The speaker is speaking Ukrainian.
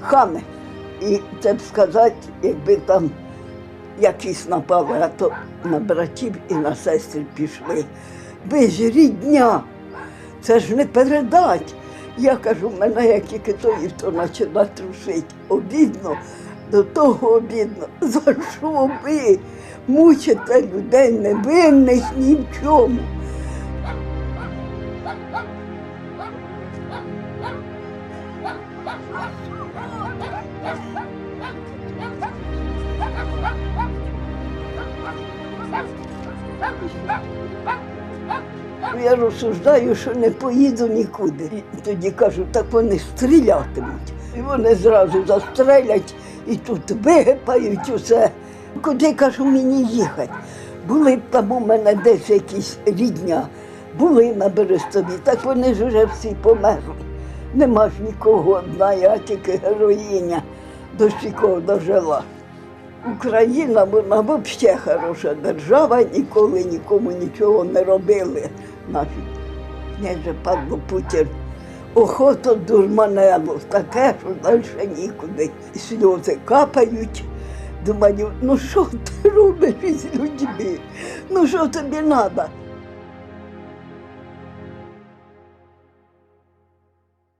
хами. І це б сказати, якби там якісь напали, а то на братів і на сестри пішли. Ви ж рідня, це ж не передать. Я кажу, мене як тільки тої, то почала трусить. Обідно, до того обідно. За що ви мучите людей невинних ні в чому? Я розсуждаю, що не поїду нікуди. І тоді кажу, так вони стрілятимуть. І вони зразу застрелять і тут вигипають усе. Куди кажу мені їхати? Були б там у мене десь якісь рідня, були на Берестові, так вони ж вже всі померли. Нема ж нікого одна, я тільки героїня, до кого дожила. Україна, вона взагалі хороша держава, ніколи нікому нічого не робили. Наші княже Павло Путін. Охото дурманело, таке, що далі нікуди. Сльози капають. Думаю, ну що ти робиш із людьми? Ну що тобі треба?